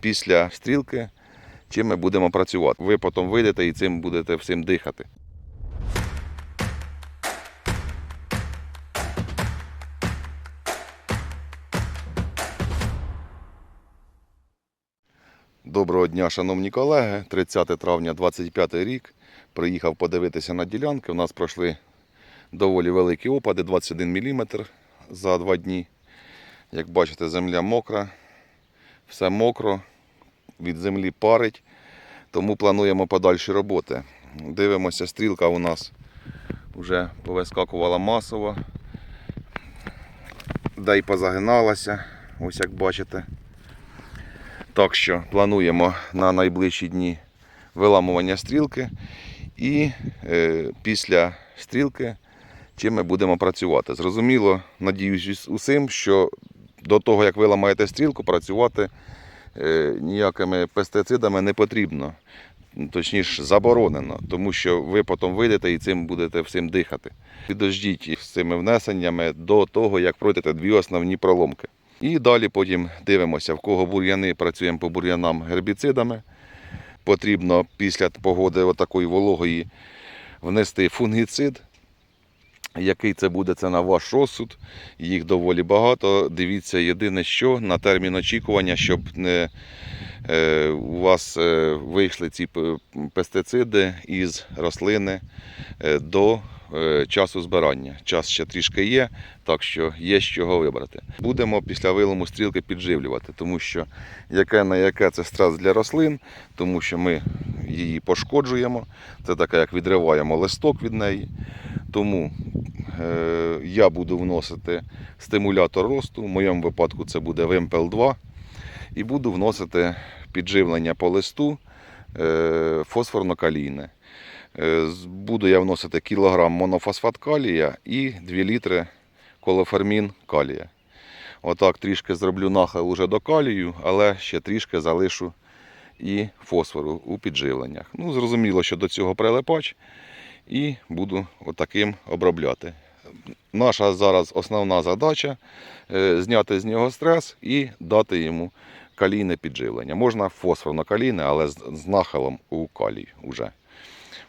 після стрілки, чим ми будемо працювати. Ви потім вийдете і цим будете всім дихати. Доброго дня, шановні колеги. 30 травня 25 рік. Приїхав подивитися на ділянки. У нас пройшли доволі великі опади, 21 мм за два дні. Як бачите, земля мокра, все мокро, від землі парить, тому плануємо подальші роботи. Дивимося, стрілка у нас вже повискакувала масово, да й позагиналася, ось як бачите. Так що плануємо на найближчі дні виламування стрілки і е, після стрілки чим ми будемо працювати. Зрозуміло, надіюсь усім, що до того, як ви ламаєте стрілку, працювати ніякими пестицидами не потрібно. Точніше, заборонено, тому що ви потім вийдете і цим будете всім дихати. Підождіть з цими внесеннями до того, як пройдете дві основні проломки. І далі потім дивимося, в кого бур'яни, працюємо по бур'янам гербіцидами. Потрібно після погоди отакої вологої внести фунгіцид. Який це буде, це на ваш розсуд. Їх доволі багато. Дивіться, єдине, що на термін очікування, щоб не е, у вас е, вийшли ці пестициди із рослини е, до е, часу збирання. Час ще трішки є, так що є з чого вибрати. Будемо після вилому стрілки підживлювати, тому що яке на яке це стрес для рослин, тому що ми її пошкоджуємо. Це таке, як відриваємо листок від неї. Тому я буду вносити стимулятор росту. В моєму випадку це буде Вимпел 2. І буду вносити підживлення по листу е, фосфорно-калійне. Е, Буду я вносити кілограм монофосфат калія і 2 літри колофермін калія. Отак трішки зроблю нахил уже до калію, але ще трішки залишу і фосфору у підживленнях. Ну, зрозуміло, що до цього прилипач і буду отаким обробляти. Наша зараз основна задача е, зняти з нього стрес і дати йому калійне підживлення. Можна фосфорно-калійне, але з, нахилом у калій уже.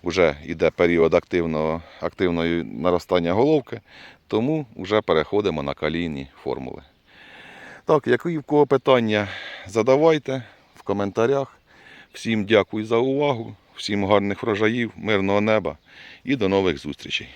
Уже йде період активного, активної наростання головки, тому вже переходимо на калійні формули. Так, які в кого питання задавайте в коментарях. Всім дякую за увагу, всім гарних врожаїв, мирного неба і до нових зустрічей.